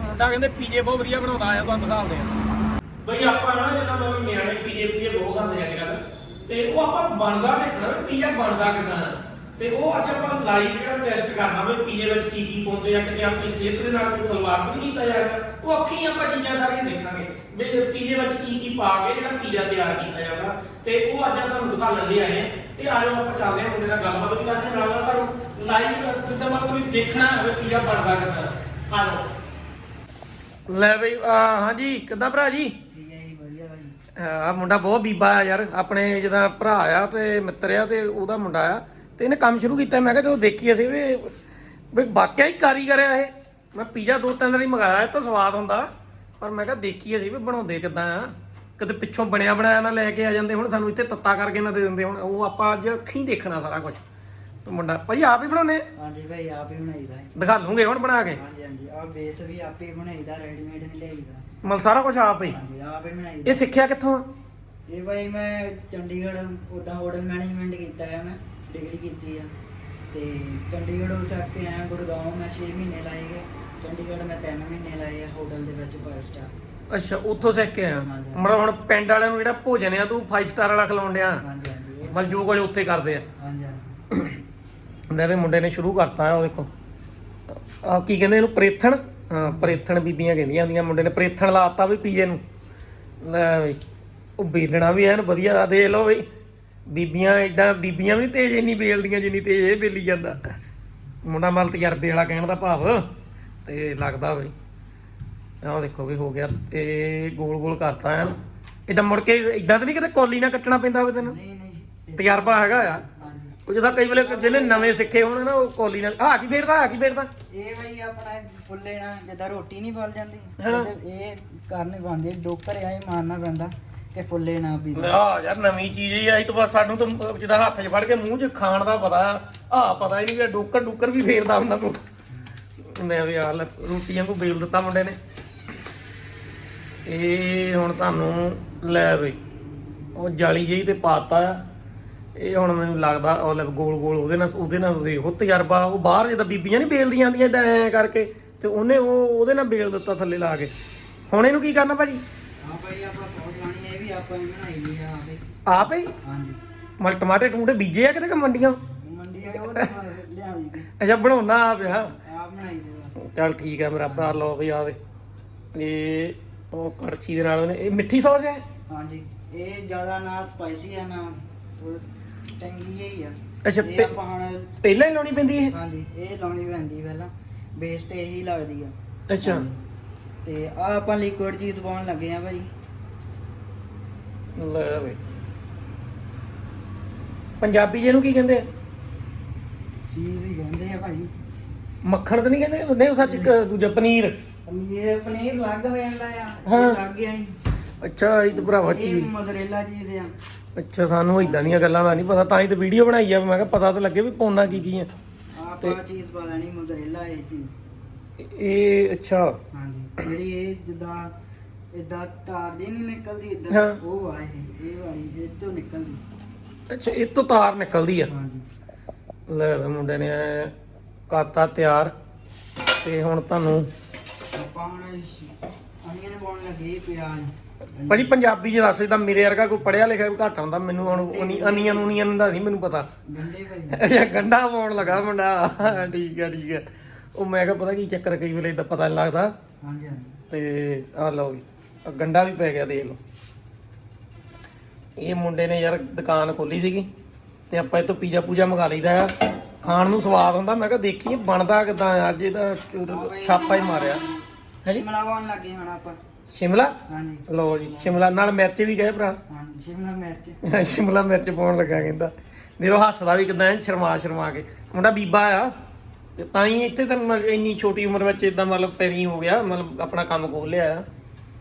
ਮੁੰਡਾ ਕਹਿੰਦੇ ਪੀਜੇ ਬਹੁਤ ਵਧੀਆ ਬਣਾਉਂਦਾ ਆ ਤੁਹਾਨੂੰ ਦਿਖਾਉਂਦੇ ਆ। ਬਈ ਆਪਾਂ ਨਾ ਜਦੋਂ ਲੋਕ ਨਿਆਣੇ ਪੀਜੇ ਪੀਜੇ ਬਹੁਤ ਖਾਂਦੇ ਆ ਅੱਜ ਤੇ ਉਹ ਆਪਾਂ ਬਣਦਾ ਦੇਖਣਾ ਵੀ ਪੀਜ਼ਾ ਬਣਦਾ ਕਿਦਾਂ ਤੇ ਉਹ ਅੱਜ ਆਪਾਂ ਲਾਈਵ ਜਿਹੜਾ ਟੈਸਟ ਕਰਨਾ ਵੀ ਪੀਜ਼ੇ ਵਿੱਚ ਕੀ ਕੀ ਪਾਉਂਦੇ ਆ, ਕਿਤੇ ਆਪਣੀ ਸਿਹਤ ਦੇ ਨਾਲ ਕੋਈ ਖਿਲਵਾੜ ਨਹੀਂ ਕੀਤਾ ਜਾ ਰਿਹਾ। ਉਹ ਅੱਖੀਂ ਆਪਾਂ ਚੀਜ਼ਾਂ ਸਾਰੀਆਂ ਦੇਖਾਂਗੇ। ਵੀ ਪੀਜ਼ੇ ਵਿੱਚ ਕੀ ਕੀ ਪਾ ਕੇ ਜਿਹੜਾ ਪੀਜ਼ਾ ਤਿਆਰ ਕੀਤਾ ਜਾਂਦਾ, ਤੇ ਉਹ ਅੱਜ ਤੁਹਾਨੂੰ ਦਿਖਾਉਣ ਲਈ ਆਏ ਆ। ਤੇ ਆਜੋ ਆਪਾਂ ਚੱਲਦੇ ਹਾਂ ਮੁੰਡੇ ਨਾਲ ਗੱਲਬਾਤ ਵੀ ਕਰਦੇ ਨਾਲ ਨਾਲ ਤੁਹਾਨੂੰ ਲਾਈਵ ਕਿਦਾਂ ਮਤਲਬ ਦੇਖਣਾ ਹੈ ਪੀਜ਼ਾ ਬਣਦਾ ਕਿਦਾਂ। ਆਜੋ ਲੈ ਬਈ ਆਹ, ਹਾਂਜੀ ਕਿੱਦਾਂ ਭਰਾ ਜੀ? ਠੀਕ ਹੈ ਜੀ ਵਧੀਆ ਭਾਈ ਆ ਮੁੰਡਾ ਬਹੁਤ ਬੀਬਾ ਆ ਯਾਰ ਆਪਣੇ ਜਿਹਦਾ ਭਰਾ ਆ ਤੇ ਮਿੱਤਰ ਆ ਤੇ ਉਹਦਾ ਮੁੰਡਾ ਆ। ਤੇ ਇਹਨੇ ਕੰਮ ਸ਼ੁਰੂ ਕੀਤਾ ਮੈਂ ਕਿਹਾ ਜਦੋਂ ਦੇਖੀ ਅਸੀਂ ਵੀ ਵੀ ਵਾਕਿਆ ਹੀ ਕਾਰੀਗਰ ਆ ਇਹ। ਮੈਂ ਪੀਜ਼ਾ ਦੋ ਤਿੰਨ ਵਾਰੀ ਮੰਗਾਇਆ ਇਹ ਤਾਂ ਸਵਾਦ ਹੁੰਦਾ। ਪਰ ਮੈਂ ਕਿਹਾ ਦੇਖੀ ਅਸੀਂ ਵੀ ਬਣਾਉਂਦੇ ਕਿਦਾਂ ਆ। ਕਿਤੇ ਪਿੱਛੋਂ ਬਣਿਆ ਬਣਾਇਆ ਨਾ ਲੈ ਕੇ ਆ ਜਾਂਦੇ ਹੁਣ ਸਾਨੂੰ ਇੱਥੇ ਤੱਤਾ ਕਰਕੇ ਨਾ ਦੇ ਦਿੰਦੇ ਹੁਣ ਉਹ ਆਪਾਂ ਅੱਜ ਅੱਖੀਂ ਦੇਖਣਾ ਸਾਰਾ ਕੁਝ ਮੁੰਡਾ। ਭਾਈ ਆਪ ਹੀ ਬਣਾਉਨੇ ਹਾਂਜੀ ਭਾਈ ਆਪ ਹੀ ਬਣਾਈਦਾ ਹੈ। ਦਿਖਾ ਲੂੰਗੇ ਹੁਣ ਬਣਾ ਕੇ। ਹਾਂਜੀ ਹਾਂਜੀ। ਆ ਬੇਸ ਵੀ ਆਪ ਹੀ ਬਣਾਈਦਾ ਰੈਡੀਮੇਡ ਨਹੀਂ ਲਈਦਾ। ਮਤਲਬ ਸਾਰਾ ਕੁਝ ਆਪ ਹੀ? ਹਾਂਜੀ ਆਪ ਹੀ ਇਹ ਬਣਾਈਦਾ ਸਿੱਖਿਆ ਕਿੱਥੋਂ? ਆ ਇਹ ਭਾਈ ਮੈਂ ਚੰਡੀਗੜ੍ਹ ਉਦਾਂ ਹੋਟਲ ਮੈਨੇਜਮੈਂਟ ਕੀਤਾ ਹੈ ਮੈਂ ਡਿਗਰੀ ਕੀਤੀ ਆ। ਤੇ ਚੰਡੀਗੜ੍ਹੋਂ ਕੇ ਆਇਆ ਗੁੜਗਾਉਂ ਮੈਂ 6 ਮਹੀਨੇ ਲਾਏ ਗਏ। ਚੰਡੀਗੜ੍ਹ ਮੈਂ 3 ਮਹੀਨੇ ਲਾਏ ਆ ਹੋਟਲ ਦੇ ਵਿੱਚ 5 ਸਟਾਰ ਅੱਛਾ ਉੱਥੋਂ ਸਿੱਖ ਕੇ ਆਇਆ। ਹਾਂਜੀ। ਮਤਲਬ ਹੁਣ ਪਿੰਡ ਵਾਲਿਆਂ ਨੂੰ ਜਿਹੜਾ ਭੋਜਨ ਆ ਤੂੰ 5 ਸਟਾਰ ਵਾਲਾ ਖਿਲਾਉਣ ਡਿਆ। ਹਾਂਜੀ ਹਾਂਜੀ। ਇਹ- ਮਤਲਬ ਜੋ ਕੁਝ ਉੱਥੇ ਕਰਦੇ ਆ। ਮੇਰੇ ਮੁੰਡੇ ਨੇ ਸ਼ੁਰੂ ਕਰਤਾ ਆ ਉਹ ਦੇਖੋ। ਆ ਕੀ ਕਹਿੰਦੇ ਇਹਨੂੰ? ਪ੍ਰੇਥਣ? ਹਾਂ ਪ੍ਰੇਥਣ ਬੀਬੀਆਂ ਕਹਿੰਦੀਆਂ ਹੁੰਦੀਆਂ ਮੁੰਡੇ ਨੇ। ਪ੍ਰੇਥਣ ਲਾਤਾ ਵੀ ਪੀਏ ਨੂੰ। ਲੈ ਬਈ ਉਹ ਬੇਲਣਾ ਵੀ ਐਨ ਵਧੀਆ ਦੇ ਲਓ ਬਈ ਬੀਬੀਆਂ ਇਦਾਂ ਬੀਬੀਆਂ ਵੀ ਤੇਜ਼ ਇੰਨੀ ਬੇਲਦੀਆਂ ਜਿੰਨੀ ਤੇਜ਼ ਇਹ ਬੇਲੀ ਜਾਂਦਾ। ਮੁੰਡਾ ਮਲ ਤਜਰਬੇ ਵਾਲਾ ਕਹਿਣ ਦਾ ਭਾਵ ਤੇ ਲੱਗਦਾ ਬਈ ਆਹ ਦੇਖੋ ਵੀ ਹੋ ਗਿਆ ਇਹ ਗੋਲ ਗੋਲ ਕਰਤਾ ਐਨ। ਇਦਾਂ ਮੁੜ ਕੇ ਇਦਾਂ ਤਾਂ ਨਹੀਂ ਕਿਤੇ ਕੋਲੀ ਨਾ ਕੱਟਣਾ ਪੈਂਦਾ ਹੋਵੇ ਤੈਨੂੰ? ਨਹੀਂ ਨਹੀਂ। ਤਜਰਬਾ ਹੈਗਾ ਆ। ਉਹ ਜਿਹਦਾ ਕਈ ਵੇਲੇ ਜਿਹਨੇ ਨਵੇਂ ਸਿੱਖੇ ਹੋਣ ਨਾ ਉਹ ਕੋਲੀ ਨਾਲ ਆ ਕੀ ਫੇਰਦਾ ਆ ਕੀ ਫੇਰਦਾ? ਇਹ ਬਈ ਆਪਣਾ ਫੁੱਲੇ ਨਾ ਜਿੱਦਾਂ ਰੋਟੀ ਨਹੀਂ ਫਲ ਜਾਂਦੀ। ਹਾਂ। ਇਹ ਕਰਨੇ ਪਾਉਂਦੇ ਡੋਕਰ ਆ ਇਹ ਮਾਰਨਾ ਪੈਂਦਾ ਕਿ ਫੁੱਲੇ ਨਾ ਵੀ ਆ ਯਾਰ ਨਵੀਂ ਚੀਜ਼ ਹੀ ਆਈ ਤਾਂ ਬਸ ਸਾਨੂੰ ਤਾਂ ਜਿਹਦਾ ਹੱਥ 'ਚ ਫੜ ਕੇ ਮੂੰਹ 'ਚ ਖਾਣ ਦਾ ਪਤਾ ਆ ਪਤਾ ਹੀ ਨਹੀਂ ਕਿ ਡੋਕਰ ਡੁੱਕਰ ਵੀ ਫੇਰਦਾ ਹੁੰਦਾ ਤੂੰ। ਮੈਂ ਵੀ ਆ ਲੈ ਰੋਟੀਆਂ ਕੋ ਬੇਲ ਦਿੱਤਾ ਮੁੰਡੇ ਨੇ। ਇਹ ਹੁਣ ਤੁਹਾਨੂੰ ਲੈ ਬਈ ਉਹ ਜਾਲੀ ਜਿਹੀ ਤੇ ਪਾਤਾ ਆ। ਇਹ ਹੁਣ ਮੈਨੂੰ ਲੱਗਦਾ ਉਹ ਲੈ ਗੋਲ ਗੋਲ ਉਹਦੇ ਨਾਲ ਉਹਦੇ ਨਾਲ ਵੇਖੋ ਤਜਰਬਾ ਉਹ ਬਾਹਰ ਜਿੱਦਾਂ ਬੀਬੀਆਂ ਨਹੀਂ ਬੇਲਦੀਆਂ ਆਂਦੀਆਂ ਇਦਾਂ ਐ ਕਰਕੇ ਤੇ ਉਹਨੇ ਉਹ ਉਹਦੇ ਨਾਲ ਬੇਲ ਦਿੱਤਾ ਥੱਲੇ ਲਾ ਕੇ। ਹੁਣ ਇਹਨੂੰ ਕੀ ਕਰਨਾ ਭਾਜੀ? ਹਾਂ ਭਾਈ ਆਪਾਂ ਸੌਸ ਲਾਣੀ ਹੈ ਇਹ ਵੀ ਆਪਾਂ ਹੀ ਬਣਾਈ ਆ ਆਪੇ। ਆਪ ਹੀ? ਹਾਂਜੀ। ਮਲ ਟਮਾਟੇ ਟੂਟੇ ਬੀਜੇ ਆ ਕਿਤੇ ਕਿ ਮੰਡੀਆਂ? ਮੰਡੀ ਆ ਉਹ ਤਾਂ ਲਿਆਈ ਦੀ ਅੱਛਾ ਬਣਾਉਣਾ ਆਪ ਆ। ਆਪ ਬਣਾਈ ਚੱਲ ਠੀਕ ਹੈ ਮੇਰਾ ਭਰਾ ਲਓ ਵੀ ਆ ਇਹ ਉਹ ਕੜਛੀ ਦੇ ਨਾਲ ਉਹਨੇ ਇਹ ਮਿੱਠੀ ਸੌਸ ਹੈ ਹਾਂਜੀ। ਇਹ ਜ਼ਿਆਦਾ ਨਾ ਸਪਾਈਸੀ ਆ ਨਾ ਟੰਗੀ ਹੀ ਆ। ਅੱਛਾ, ਇਹ ਤੇ- ਆਪਾਂ ਹੁਣ ਪਹਿਲਾਂ ਹੀ ਲਾਉਣੀ ਪੈਂਦੀ ਇਹ? ਹਾਂਜੀ ਇਹ ਲਾਉਣੀ ਪੈਂਦੀ ਪਹਿਲਾਂ। ਬੇਸ ਤੇ ਇਹੀ ਲੱਗਦੀ ਆ। ਅੱਛਾ। ਹਾਂਜੀ। ਤੇ ਆ ਆਪਾਂ ਲਿਕੁਇਡ ਚੀਜ਼ ਪਾਉਣ ਲੱਗੇ ਆ ਭਾਈ। ਲੈ ਵੇ। ਪੰਜਾਬੀ ਜਿਹਨੂੰ ਕੀ ਕਹਿੰਦੇ ਆ? ਚੀਜ਼ ਹੀ ਕਹਿੰਦੇ ਆ ਭਾਈ। ਮੱਖਣ ਤਾਂ ਨਹੀਂ ਕਹਿੰਦੇ? ਨਹੀਂ ਉਹ ਸੱਚ ਇੱਕ ਦੂਜਾ ਪਨੀਰ। ਪਨੀਰ ਪਨੀਰ ਲੱਗ ਹੋ ਜਾਂਦਾ ਆ। ਹਾਂ। ਇਹ ਲੱਗ ਗਿਆ ਜੀ ਅੱਛਾ ਇਹ ਤਾਂ ਭਰਾਵਾ ਇਹ ਚੀਜ਼। ਮੋਜ਼ਰੇਲਾ ਚੀਜ਼ ਆ। ਅੱਛਾ ਸਾਨੂੰ ਇਦਾਂ ਦੀਆਂ ਗੱਲਾਂ ਦਾ ਨਹੀਂ ਪਤਾ ਤਾਂ ਹੀ ਤਾਂ ਵੀਡੀਓ ਬਣਾਈ ਆ ਮੈਂ ਕਿਹਾ ਪਤਾ ਤਾਂ ਲੱਗੇ ਵੀ ਪੌਣਾ ਕੀ ਕੀ ਆ। ਆਪਾਂ ਚੀਜ਼ ਪਾ ਲੈਣੀ ਮੋਜ਼ਰੇਲਾ ਇਹ ਚੀਜ਼। ਇਹ ਅੱਛਾ। ਹਾਂਜੀ ਜਿਹੜੀ ਇਹ ਜਿੱਦਾਂ ਇਦਾਂ ਤਾਰ ਜੀ ਨਹੀਂ ਨਿਕਲਦੀ ਹਾਂ। ਇਦਾਂ ਉਹ ਆ ਇਹ ਇਹ ਵਾਲੀ ਇਹ ਤੋਂ ਨਿਕਲਦੀ। ਅੱਛਾ ਇਹ ਤੋਂ ਤਾਰ ਨਿਕਲਦੀ ਆ। ਹਾਂਜੀ। ਲੈ ਵੇ ਮੁੰਡੇ ਨੇ ਐਂ ਕਰਤਾ ਤਿਆਰ ਤੇ ਹੁਣ ਤੁਹਾਨੂੰ ਆਪਾਂ ਹੁਣ ਅਨੀਅਨ ਪਾਉਣ ਲੱਗੇ ਪਿਆਜ਼। ਭਾਜੀ ਪੰਜਾਬੀ ਚ ਦੱਸ ਤਾਂ ਮੇਰੇ ਵਰਗਾ ਕੋਈ ਪੜਿਆ ਲਿਖਿਆ ਵੀ ਘੱਟ ਹੁੰਦਾ ਮੈਨੂੰ ਹੁਣ ਉਨੀ- ਅਨੀਅਨ ਉਨੀਅਨ ਦਾ ਨਹੀਂ ਮੈਨੂੰ ਪਤਾ। ਗੰਡੇ ਭਾਈ। ਅੱਛਾ ਗੰਡਾ ਪਾਉਣ ਲੱਗਾ ਮੁੰਡਾ। ਠੀਕ ਆ ਠੀਕ ਆ ਉਹ ਮੈਂ ਕਿਹਾ ਪਤਾ ਕੀ ਚੱਕਰ ਕਈ ਵੇਲੇ ਇਦਾਂ ਪਤਾ ਨਹੀਂ ਲੱਗਦਾ। ਹਾਂਜੀ ਹਾਂਜੀ। ਤੇ ਆਹ ਲਓ ਜੀ ਆਹ ਗੰਡਾ ਵੀ ਪੈ ਗਿਆ ਦੇਖ ਲਓ। ਇਹ ਮੁੰਡੇ ਨੇ ਯਾਰ ਦੁਕਾਨ ਖੋਲੀ ਸੀਗੀ ਤੇ ਆਪਾਂ ਇਹ ਤੋਂ ਪੀਜ਼ਾ ਪੂਜਾ ਮੰਗਾ ਲਈਦਾ ਆ। ਖਾਣ ਨੂੰ ਸਵਾਦ ਹੁੰਦਾ ਮੈਂ ਕਿਹਾ ਦੇਖੀਏ ਬਣਦਾ ਕਿਦਾਂ ਅੱਜ ਇਹਦਾ ਛਾਪਾ ਹੀ ਮਾਰਿਆ। ਹੈ ਜੀ? ਸ਼ਿਮਲਾ ਪਾਉਣ ਲੱਗੇ ਹੁਣ ਆਪਾਂ। ਸ਼ਿਮਲਾ? ਹਾਂਜੀ। ਲਓ ਜੀ ਸ਼ਿਮਲਾ ਨਾਲ ਮਿਰਚ ਵੀ ਗਏ ਭਰਾ। ਹਾਂਜੀ ਸ਼ਿਮਲਾ ਮਿਰਚ। ਸ਼ਿਮਲਾ ਮਿਰਚ ਪਾਉਣ ਲੱਗਾ ਕਹਿੰਦਾ। ਦੇਖੋ ਹੱਸਦਾ ਵੀ ਕਿਦਾਂ ਸ਼ਰਮਾ ਸ਼ਰਮਾ ਕੇ। ਮੁੰਡਾ ਬੀਬਾ ਆ ਤੇ ਤਾਂ ਹੀ ਇੱਥੇ ਤਾਂ ਇੰਨੀ ਛੋਟੀ ਉਮਰ ਵਿੱਚ ਇਦਾਂ ਮਤਲਬ ਪੈਰੀ ਹੋ ਗਿਆ ਮਤਲਬ ਆਪਣਾ ਕੰਮ ਖੋਲ ਲਿਆ ਆ।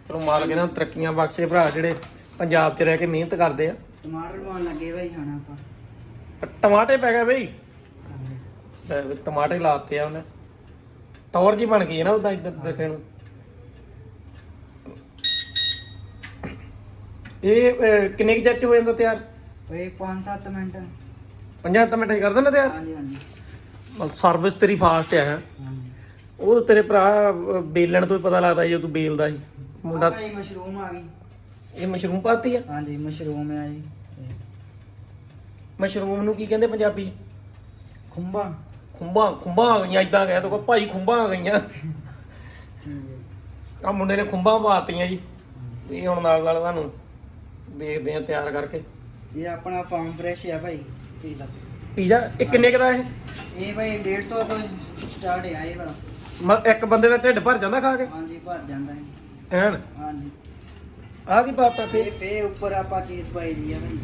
ਚਲੋ ਮਾਲਕ ਇਹਨਾਂ ਤਰੱਕੀਆਂ ਬਖਸ਼ੇ ਭਰਾ ਜਿਹੜੇ ਪੰਜਾਬ 'ਚ ਰਹਿ ਕੇ ਮਿਹਨਤ ਕਰਦੇ ਆ। ਟਮਾਟਰ ਪਾਉਣ ਲੱਗੇ ਭਾਈ ਹੁਣ ਆਪਾਂ। ਟਮਾਟੇ ਪੈ ਗਏ ਬਈ। ਟਮਾਟੇ ਲਾਤੇ ਆ ਉਹਨੇ। ਟੌਰ ਜੀ ਬਣ ਗਈ ਨਾ ਉਹਦਾ ਇੱਧਰ ਦੇਖਣ ਨੂੰ। ਇਹ ਅਹ, ਕਿੰਨੇ ਕੁ ਚਿਰ ਚ ਹੋ ਜਾਂਦਾ ਤਿਆਰ? ਓਏ 5-7 ਮਿੰਟ। 50 ਮਿੰਟ ਚ ਕਰ ਦਿੰਦਾ ਤਿਆਰ? ਹਾਂਜੀ ਹਾਂਜੀ। ਸਰਵਿਸ ਤੇਰੀ ਫਾਸਟ ਆ ਹਾਂਜੀ। ਉਹ ਤੇਰੇ ਭਰਾ ਅਹ, ਬੇਲਣ ਤੋਂ ਹੀ ਪਤਾ ਲੱਗਦਾ ਜੇ ਤੂੰ ਬੇਲਦਾ ਸੀ। ਮੁੰਡਾ ਆਹ ਭਾਈ ਮਸ਼ਰੂਮ ਆ ਗਈ। ਇਹ ਮਸ਼ਰੂਮ ਪਾਤੀ ਆ? ਹਾਂਜੀ ਮਸ਼ਰੂਮ ਆ ਜੀ। ਮਸ਼ਰੂਮ ਨੂੰ ਕੀ ਕਹਿੰਦੇ ਪੰਜਾਬੀ? ਖੁੰਬਾ ਖੁੰਬਾਂ ਖੁੰਬਾਂ ਆ ਗਈਆਂ ਇਦਾਂ ਕਹਿ ਦੋ ਭਾਈ ਖੁੰਬਾਂ ਆ ਗਈਆਂ। ਠੀਕ ਹੈ। ਆ ਮੁੰਡੇ ਨੇ ਖੁੰਬਾਂ ਪਾਤੀਆਂ ਜੀ। ਤੇ ਹੁਣ ਨਾਲ ਨਾਲ ਤੁਹਾਨੂੰ ਦੇਖਦੇ ਆ ਤਿਆਰ ਕਰਕੇ। ਇਹ ਆਪਣਾ ਫਾਰਮ ਫਰੈਸ਼ ਆ ਭਾਈ ਪੀਜ਼ਾ। ਪੀਜ਼ਾ? ਇਹ ਕਿੰਨੇ ਕੁ ਦਾ ਇਹ? ਇਹ ਭਾਈ 150 ਤੋਂ ਸਟਾਰਟ ਆ ਇਹ ਵਾਲਾ। ਮ- ਇੱਕ ਬੰਦੇ ਦਾ ਢਿੱਡ ਭਰ ਜਾਂਦਾ ਖਾ ਕੇ? ਹਾਂਜੀ ਭਰ ਜਾਂਦਾ ਹੈ ਐਨ? ਹਾਂਜੀ। ਆ ਕੀ ਪਾਤਾ ਤੇ ਫੇ ਫੇ ਉੱਪਰ ਆਪਾਂ ਚੀਜ਼ ਪਾਈ ਦੀ ਆ ਭਾਈ।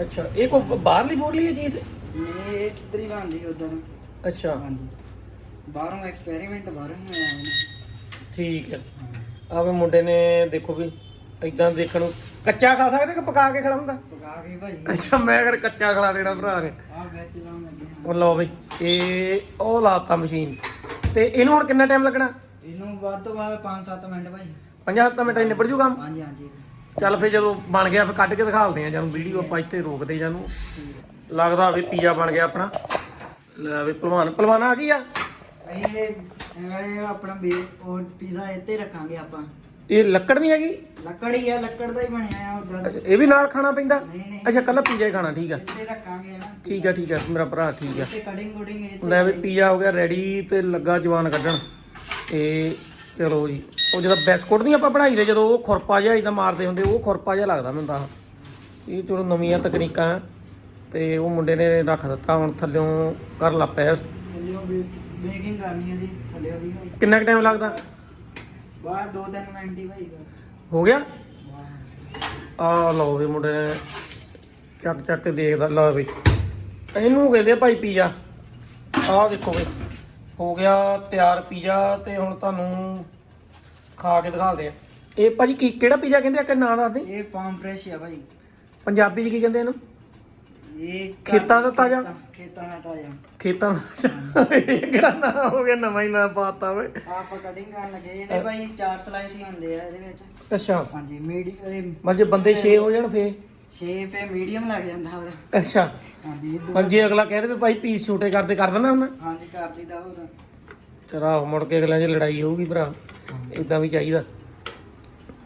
ਅੱਛਾ ਇਹ ਕੋ ਬਾਹਰਲੀ ਬੋਰਲੀ ਹੈ ਚੀਜ਼? ਨਹੀਂ ਇਹ ਇੱਧਰ ਹੀ ਬਣਦੀ ਉਦੋਂ ਅੱਛਾ। ਹਾਂਜੀ। ਬਾਹਰੋਂ ਐਕਸਪੈਰੀਮੈਂਟ ਬਾਹਰੋਂ ਹੀ ਹੈ ਠੀਕ ਹੈ। ਆਵੇ ਮੁੰਡੇ ਨੇ ਦੇਖੋ ਵੀ ਇਦਾਂ ਦੇਖਣ ਨੂੰ ਕੱਚਾ ਖਾ ਸਕਦੇ ਕਿ ਪਕਾ ਕੇ ਖਿਲਾਉਂਦਾ? ਪਕਾ ਕੇ ਭਾਈ ਅੱਛਾ ਮੈਂ ਅਗਰ ਕੱਚਾ ਖਿਲਾ ਦੇਣਾ ਭਰਾ ਨੇ ਆਹ ਵਿੱਚ ਲਾਉਣ ਲੱਗੇ ਉਹ ਲਓ ਬਈ ਇਹ ਉਹ ਲਾਤਾ ਮਸ਼ੀਨ। ਤੇ ਇਹਨੂੰ ਹੁਣ ਕਿੰਨਾ ਟਾਈਮ ਲੱਗਣਾ? ਇਹਨੂੰ ਵੱਧ ਤੋਂ ਵੱਧ 5-7 ਮਿੰਟ ਭਾਈ 50 ਮਿੰਟਾਂ ਨਿਬੜ ਜੂ ਕੰਮ? ਹਾਂਜੀ ਹਾਂਜੀ। ਚੱਲ ਫੇ ਜਦੋਂ ਬਣ ਗਿਆ ਫੇ ਕੱਢ ਕੇ ਦਿਖਾਲਦੇ ਆ ਜਾਨੂੰ ਵੀਡੀਓ ਆਪਾਂ ਇੱਥੇ ਰੋਕਦੇ ਜਾਨੂੰ। ਲੱਗਦਾ ਵੀ ਪੀਜ਼ਾ ਬਣ ਗਿਆ ਆਪਣਾ। ਲੈ ਵੀ ਭਲਵਾਨ ਭਲਵਾਨ ਆ ਗਈ ਆ? ਇਹ ਆਪਣਾ ਬੇ ਉਹ ਪੀਜ਼ਾ ਇੱਥੇ ਰੱਖਾਂਗੇ ਆਪਾਂ। ਇਹ ਲੱਕੜ ਨਹੀਂ ਹੈਗੀ? ਲੱਕੜ ਹੀ ਆ ਲੱਕੜ ਦਾ ਹੀ ਬਣਿਆ ਆ ਉਦਾਂ ਇਹ ਵੀ ਨਾਲ ਖਾਣਾ ਪੈਂਦਾ? ਨਹੀਂ ਨਹੀਂ ਅੱਛਾ ਕੱਲਾ ਪੀਜ਼ਾ ਹੀ ਖਾਣਾ ਠੀਕ ਆ। ਇੱਥੇ ਰੱਖਾਂਗੇ ਨਾ ਠੀਕ ਆ ਠੀਕ ਆ ਮੇਰਾ ਭਰਾ ਠੀਕ ਆ। ਇੱਥੇ ਕਟਿੰਗ ਕੁਟਿੰਗ ਇੱਥੇ ਲੈ ਵੀ ਪੀਜ਼ਾ ਹੋ ਗਿਆ ਰੈਡੀ ਤੇ ਲੱਗਾ ਜਵਾਨ ਕੱਢਣ। ਤੇ ਚਲੋ ਜੀ ਉਹ ਜਿਹੜਾ ਬਿਸਕੁਟ ਨਹੀਂ ਆਪਾਂ ਬਣਾਈ ਦੇ ਜਦੋਂ ਉਹ ਖੁਰਪਾ ਜਿਹਾ ਇਦਾਂ ਮਾਰਦੇ ਹੁੰਦੇ ਉਹ ਖੁਰਪਾ ਜਿਹਾ ਲੱਗਦਾ ਮੈਨੂੰ ਤਾਂ। ਇਹ ਚਲੋ ਨਵੀਆਂ ਤਕਨੀਕਾਂ ਤੇ ਉਹ ਮੁੰਡੇ ਨੇ ਰੱਖ ਦਿੱਤਾ ਹੁਣ ਥੱਲਿਓਂ ਕਰ ਲਾ ਪਿਆ ਥੱਲਿਓਂ ਬੇਕਿੰਗ ਕਰਨੀ ਹੈ ਜੀ ਥੱਲੇ ਵੀ ਭਾਈ ਕਿੰਨਾ ਕੁ ਟਾਈਮ ਲੱਗਦਾ? ਬਾਹਰ ਦੋ ਤਿੰਨ ਮਿੰਟ ਹੀ ਭਾਈ ਹੋ ਗਿਆ? ਆ ਲਓ ਵੀ ਮੁੰਡੇ ਨੇ ਚੱਕ ਚੱਕ ਕੇ ਦੇਖਦਾ ਲਾ ਵੀ। ਇਹਨੂੰ ਕਹਿੰਦੇ ਭਾਈ ਪੀਜ਼ਾ। ਆਹ ਦੇਖੋ ਵੀ ਹੋ ਗਿਆ ਤਿਆਰ ਪੀਜ਼ਾ ਤੇ ਹੁਣ ਤੁਹਾਨੂੰ ਖਾ ਕੇ ਦਿਖਾਉਂਦੇ ਆ। ਇਹ ਭਾਜੀ ਕੀ ਕਿਹੜਾ ਪੀਜ਼ਾ ਕਹਿੰਦੇ ਆ? ਕਿ ਨਾਂ ਦੱਸ ਦੇ। ਇਹ ਫਾਰਮ ਫਰੈਸ਼ ਆ ਭਾਈ। ਪੰਜਾਬੀ 'ਚ ਕੀ ਕਹਿੰਦੇ ਇਹਨੂੰ? ਇਹ ਖੇਤਾਂ ਦਾ ਤਾਜ਼ਾ? ਖੇਤਾਂ- ਦਾ ਤਾਜ਼ਾ। ਖੇਤਾਂ ਦਾ ਇਹ ਕਿਹੜਾ ਨਾਂ ਹੋ ਗਿਆ? ਨਵਾਂ ਹੀ ਨਾਂ ਪਾਤਾ ਓਏ। ਆਪਾਂ ਕਟਿੰਗ ਕਰਨ ਲੱਗੇ। ਇਹਦੇ ਭਾਈ ਚਾਰ ਸਲਾਈਸ ਹੀ ਹੁੰਦੇ ਆ ਇਹਦੇ ਵਿੱਚ। ਅੱਛਾ। ਹਾਂਜੀ ਮੀਡੀਅਮ ਮਤਲਬ ਜੇ ਬੰਦੇ 6 ਹੋ ਜਾਣ ਫੇ ਸ਼ੇਪ ਹੈ ਮੀਡੀਅਮ ਲੱਗ ਜਾਂਦਾ ਉਹਦਾ ਅੱਛਾ। ਹਾਂਜੀ ਇਹ ਜੇ ਅਗਲਾ ਕਹਿੰਦੇ ਵੀ ਭਾਈ ਪੀਸ ਛੋਟੇ ਕਰਦੇ ਕਰ ਦੇਣਾ ਉਹਨਾਂ ਹਾਂਜੀ ਕਰ ਦਿੱਤਾ ਉਹਦਾ ਤੇਰਾ ਮੁੜ ਕੇ ਅਗਲਿਆਂ 'ਚ ਲੜਾਈ ਹੋਊਗੀ ਭਰਾ। ਇਦਾਂ ਵੀ ਚਾਹੀਦਾ।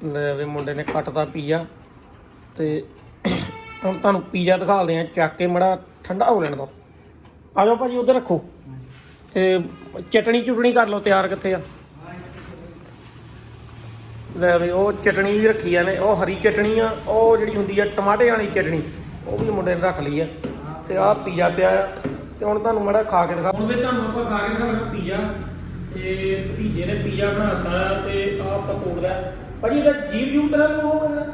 ਲੈ ਵੀ ਮੁੰਡੇ ਨੇ ਕੱਟਦਾ ਪੀਜ਼ਾ ਤੇ ਹੁਣ ਤੁਹਾਨੂੰ ਪੀਜ਼ਾ ਦਿਖਾਉਂਦੇ ਆ ਚੱਕ ਕੇ ਮੜਾ ਠੰਡਾ ਹੋ ਲੈਣ ਦੋ। ਆ ਜਾਓ ਭਾਜੀ ਉਧਰ ਰੱਖੋ। ਤੇ ਚਟਣੀ ਚੁਟਣੀ ਕਰ ਲਓ ਤਿਆਰ ਕਿੱਥੇ ਆ? ਲੈ ਵੀ ਉਹ ਚਟਣੀ ਵੀ ਰੱਖੀ ਆ ਨੇ ਉਹ ਹਰੀ ਚਟਣੀ ਆ ਉਹ ਜਿਹੜੀ ਹੁੰਦੀ ਆ ਟਮਾਟੇ ਵਾਲੀ ਚਟਣੀ ਉਹ ਵੀ ਮੁੰਡੇ ਨੇ ਰੱਖ ਲਈ ਆ। ਤੇ ਆਹ ਪੀਜ਼ਾ ਪਿਆ ਆ। ਤੇ ਹੁਣ ਤੁਹਾਨੂੰ ਮੜਾ ਖਾ ਕੇ ਦਿਖਾ ਹੁਣ ਵੀ ਤੁਹਾਨੂੰ ਆਪਾਂ ਖਾ ਕੇ ਦਿਖਾਉਣਾ ਪੀਜ਼ਾ। ਤੇ ਭਤੀਜੇ ਨੇ ਪੀਜ਼ਾ ਬਣਾਤਾ ਤੇ ਆਹ ਆਪਾਂ ਤੋੜਦਾ ਭਾਜੀ ਇਹਦਾ ਜੀਵ ਜੂਬ ਤਰ੍ਹਾਂ ਨੂੰ ਉਹ ਕਰਨਾ?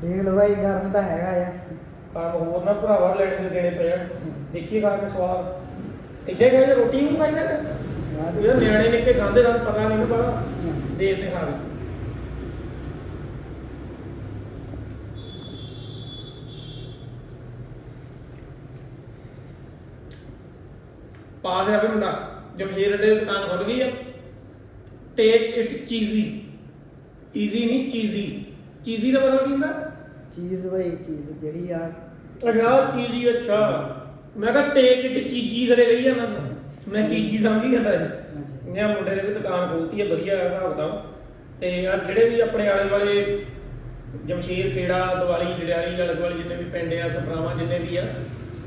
ਦੇਖ ਲਓ ਭਾਈ ਗਰਮ ਤਾਂ ਹੈਗਾ ਆ। ਕੰਮ ਹੋਰ ਨਾ ਭਰਾਵਾ ਲੈਣੇ ਦੇ ਦੇਣੇ ਪਏ ਦੇਖੀਏ ਖਾ ਕੇ ਸਵਾਦ। ਇੱਦਾਂ ਕਹਿੰਦੇ ਰੋਟੀ ਵੀ ਖਾਈ ਜਾਂਦੇ? ਇਹ ਨਿਆਣੇ ਨਿੱਕੇ ਖਾਂਦੇ ਸਾਨੂੰ ਪਤਾ ਨਹੀਂ ਬੜਾ ਦੇਖ ਤੇ ਖਾ ਪਾ ਗਿਆ ਵੀ ਮੁੰਡਾ। ਜਮਸ਼ੇਰ ਅੱਡੇ ਦੀ ਦੁਕਾਨ ਖੁੱਲ ਗਈ ਆ ਟੇਕ ਇਟ ਚੀਜ਼ੀ ਈਜ਼ੀ ਨਹੀਂ ਚੀਜ਼ੀ ਚੀਜ਼ੀ ਦਾ ਮਤਲਬ ਕੀ ਹੁੰਦਾ? ਚੀਜ਼ ਭਾਈ ਚੀਜ਼ ਜਿਹੜੀ ਆ। ਅੱਛਾ ਚੀਜ਼ੀ ਅੱਛਾ। ਮੈਂ ਕਿਹਾ ਟੇਕ ਇਟ ਚੀਜ਼ੀ ਕਰੇ ਗਈ ਆ ਮੈਂ ਮੈਂ ਚੀਜ਼ੀ ਸਮਝ ਜਾਂਦਾ ਸੀ। ਇਹ ਮੁੰਡੇ ਨੇ ਵੀ ਦੁਕਾਨ ਖੋਲਤੀ ਹੈ ਵਧੀਆ ਹਿਸਾਬ ਦਾ ਤੇ ਆ ਜਿਹੜੇ ਵੀ ਆਪਣੇ ਆਲੇ ਦੁਆਲੇ ਜਮਸ਼ੀਰ ਖੇੜਾ ਦੀਵਾਲੀ ਜੜਿਆਲੀ ਆਲੇ ਦੁਆਲੇ ਜਿੰਨੇ ਵੀ ਪਿੰਡ ਆ ਸਪਰਾਵਾਂ ਜਿੰਨੇ ਵੀ ਆ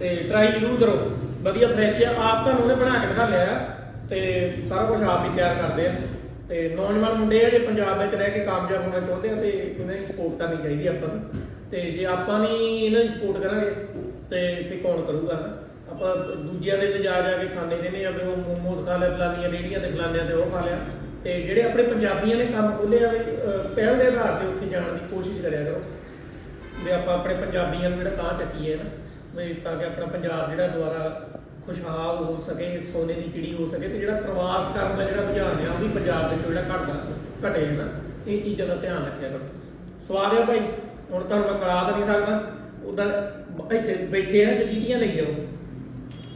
ਤੇ ਟਰਾਈ ਜ਼ਰੂਰ ਕਰੋ। ਵਧੀਆ ਫਰੈਸ਼ ਆ। ਆਪ ਤੁਹਾਨੂੰ ਉਹਨੇ ਬਣਾ ਕੇ ਦਿਖਾ ਲਿਆ। ਆ ਤੇ ਸਾਰਾ ਕੁਝ ਆਪ ਹੀ ਤਿਆਰ ਕਰਦੇ ਆ। ਤੇ ਨੌਜਵਾਨ ਮੁੰਡੇ ਆ, ਜੇ ਪੰਜਾਬ ਵਿੱਚ ਰਹਿ ਕੇ ਕਾਮਯਾਬ ਹੋਣਾ ਚਾਹੁੰਦੇ ਆ, ਤੇ ਇਹਨਾਂ ਦੀ ਸਪੋਰਟ ਕਰਨੀ ਚਾਹੀਦੀ ਆ ਆਪਾਂ ਨੂੰ। ਤੇ ਜੇ ਆਪਾਂ ਨਹੀਂ ਇਹਨਾਂ ਦੀ ਸਪੋਰਟ ਕਰਾਂਗੇ, ਤੇ ਫਿਰ ਕੌਣ ਕਰੂਗਾ? ਆਪਾਂ ਦੂਜਿਆਂ ਦੇ ਤੇ ਜਾ ਜਾ ਕੇ ਖਾਂਦੇ ਰਹਿੰਦੇ ਆ, ਵੀ ਉਹ ਮੋਮੋਸ ਖਾ ਲਿਆ ਫਲਾਨੀਆਂ ਰੇੜੀਆਂ ਤੇ ਫਲਾਨਿਆਂ ਤੇ ਉਹ ਖਾ ਲਿਆ। ਤੇ ਜਿਹੜੇ ਆਪਣੇ ਪੰਜਾਬੀਆਂ ਨੇ ਕੰਮ ਖੋਲ੍ਹਿਆ ਵੀ ਪਹਿਲ ਦੇ ਆਧਾਰ ਤੇ ਉੱਥੇ ਜਾਣ ਦੀ ਕੋਸ਼ਿਸ਼ ਕਰਿਆ ਕਰੋ। ਵੀ ਆਪਾਂ ਆਪਣੇ ਪੰਜਾਬੀਆਂ ਨੂੰ ਜਿਹੜਾ ਤਾਂ ਚੱਕੀਏ ਨਾ ਵੀ ਤਾਂ ਕਿ ਆਪਣਾ ਪੰਜਾਬ ਜਿਹੜਾ ਦੁਆਰਾ ਖੁਸ਼ਹਾਲ ਹੋ ਸਕੇ, ਸੋਨੇ ਦੀ ਚਿੜੀ ਹੋ ਸਕੇ ਤੇ ਜਿਹੜਾ ਪ੍ਰਵਾਸ ਕਰਨ ਦਾ ਜਿਹੜਾ ਰੁਝਾਨ ਆ, ਉਹ ਵੀ ਪੰਜਾਬ ਵਿੱਚ ਜਿਹੜਾ ਘਟਦਾ, ਘਟੇ ਨਾ। ਇਹ ਚੀਜ਼ਾਂ ਦਾ ਧਿਆਨ ਰੱਖਿਆ ਕਰੋ। ਸਵਾਦ ਆ ਭਾਈ, ਹੁਣ ਤੁਹਾਨੂੰ ਮੈਂ ਖੜਾ ਤਾਂ ਨਹੀਂ ਸਕਦਾ। ਉਦਾਂ ਇੱਥੇ ਬੈਠੇ ਆ ਨਾ ਜੀਤੀਆਂ ਲਈ ਜਾਓ।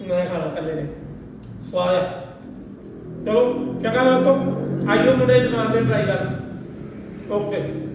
ਮੈਂ ਖਾਣਾ ਇਕੱਲੇ ਨੇ। ਸਵਾਦ ਆ। ਚਲੋ, ਚੰਗਾ ਦੋਸਤੋ ਆਈਓ ਮੁੰਡੇ ਦੁਕਾਨ ਤੇ ਟਰਾਈ ਕਰ। ਓਕੇ